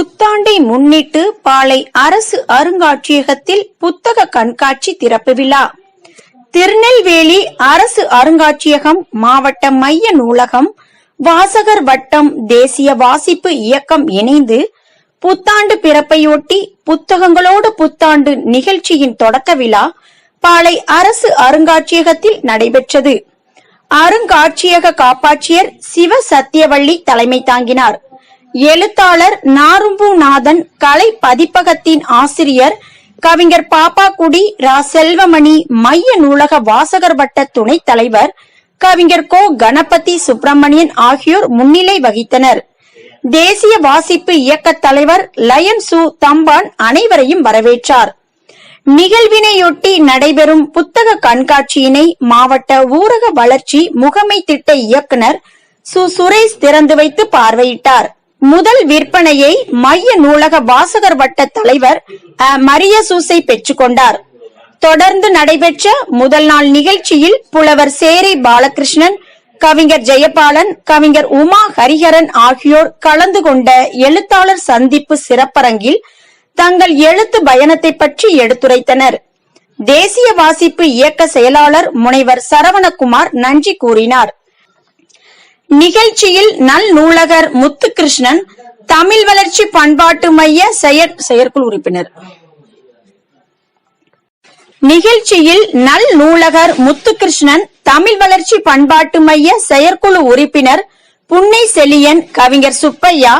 புத்தாண்டை முன்னிட்டு பாளை அரசு அருங்காட்சியகத்தில் புத்தக கண்காட்சி திறப்பு விழா. திருநெல்வேலி அரசு அருங்காட்சியகம் மாவட்ட மைய நூலகம் வாசகர் வட்டம் தேசிய வாசிப்பு இயக்கம் இணைந்து புத்தாண்டு பிறப்பையொட்டி புத்தகங்களோடு புத்தாண்டு நிகழ்ச்சியின் தொடக்க விழா பாளை அரசு அருங்காட்சியகத்தில் நடைபெற்றது. அருங்காட்சியக காப்பாட்சியர் சிவ சத்தியவள்ளி தலைமை தாங்கினார். எழுத்தாளர் நாரும்பூநாதன் கலை பதிப்பகத்தின் ஆசிரியர் கவிஞர் பாப்பாக்குடி ரா. செல்வமணி மைய நூலக வாசகர் வட்ட துணைத் தலைவர் கவிஞர் கோ. கணபதி சுப்பிரமணியன் ஆகியோர் முன்னிலை வகித்தனர். தேசிய வாசிப்பு இயக்க தலைவர் லயன் சு. தம்பான் அனைவரையும் வரவேற்றார். நிகழ்வினையொட்டி நடைபெறும் புத்தக கண்காட்சியினை மாவட்ட ஊரக வளர்ச்சி முகமை திட்ட இயக்குனர் சு. சுரேஷ் திறந்து வைத்து பார்வையிட்டார். முதல் விற்பனையை மைய நூலக வாசகர் வட்ட தலைவர் அ. மரிய சூசை பெற்றுக்கொண்டார் தொடர்ந்து நடைபெற்ற முதல் நாள் நிகழ்ச்சியில் புலவர் சேரை பாலகிருஷ்ணன் கவிஞர் ஜெயபாலன் கவிஞர் உமா ஹரிஹரன் ஆகியோர் கலந்து கொண்ட எழுத்தாளர் சந்திப்பு சிறப்பரங்கில் தங்கள் எழுத்து பயணத்தை பற்றி எடுத்துரைத்தனர் தேசிய வாசிப்பு இயக்க செயலாளர் முனைவர் சரவணகுமார் நன்றி கூறினார் நிகழ்ச்சியில் நல் நூலகர் முத்துகிருஷ்ணன் தமிழ் வளர்ச்சி பண்பாட்டு மைய செயற் செயற்குழு உறுப்பினர். நிகழ்ச்சியில் நல் நூலகர் முத்துகிருஷ்ணன் தமிழ் வளர்ச்சி பண்பாட்டு மைய செயற்குழு உறுப்பினர் புன்னை செலியன் கவிஞர் சுப்பையா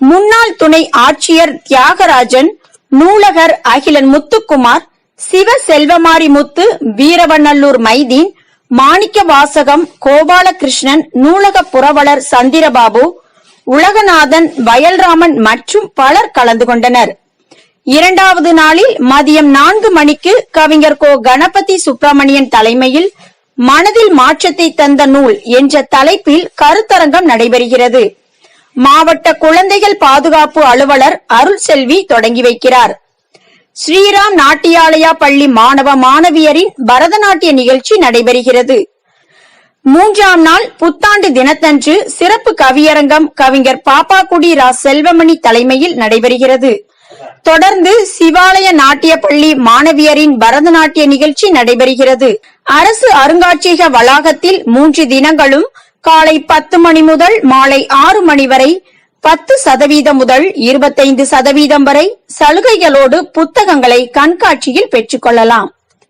முன்னாள் துணை ஆட்சியர் தியாகராஜன் நூலகர் அகிலன் முத்துக்குமார் சிவ செல்வமாரி முத்து வீரவநல்லூர் மைதீன் மாணிக்க வாசகம் கோபாலகிருஷ்ணன் நூலக புரவலர் சந்திரபாபு உலகநாதன் வயல்ராமன் மற்றும் பலர் கலந்து கொண்டனர். இரண்டாவது நாளில் மதியம் நான்கு மணிக்கு கவிஞர் கோ. கணபதி சுப்பிரமணியன் தலைமையில் மனதில் மாற்றத்தை தந்த நூல் என்ற தலைப்பில் கருத்தரங்கம் நடைபெறுகிறது. மாவட்ட குழந்தைகள் பாதுகாப்பு அலுவலர் அருள் செல்வி தொடங்கி வைக்கிறார். ஸ்ரீராம் நாட்டியாலயா பள்ளி மாணவ மாணவியரின் பரதநாட்டிய நிகழ்ச்சி நடைபெறுகிறது. மூன்றாம் நாள் புத்தாண்டு தினத்தன்று சிறப்பு கவியரங்கம் கவிஞர் பாப்பாக்குடி ரா செல்வமணி தலைமையில் நடைபெறுகிறது. தொடர்ந்து சிவாலய நாட்டிய பள்ளி மாணவியரின் பரதநாட்டிய நிகழ்ச்சி நடைபெறுகிறது. அரசு அருங்காட்சியக வளாகத்தில் மூன்று தினங்களும் காலை பத்து மணி முதல் மாலை ஆறு மணி வரை பத்து சதவீதம் முதல் இருபத்தைந்து சதவீதம் வரை சலுகைகளோடு புத்தகங்களை கண்காட்சியில் பெற்றுக்கொள்ளலாம்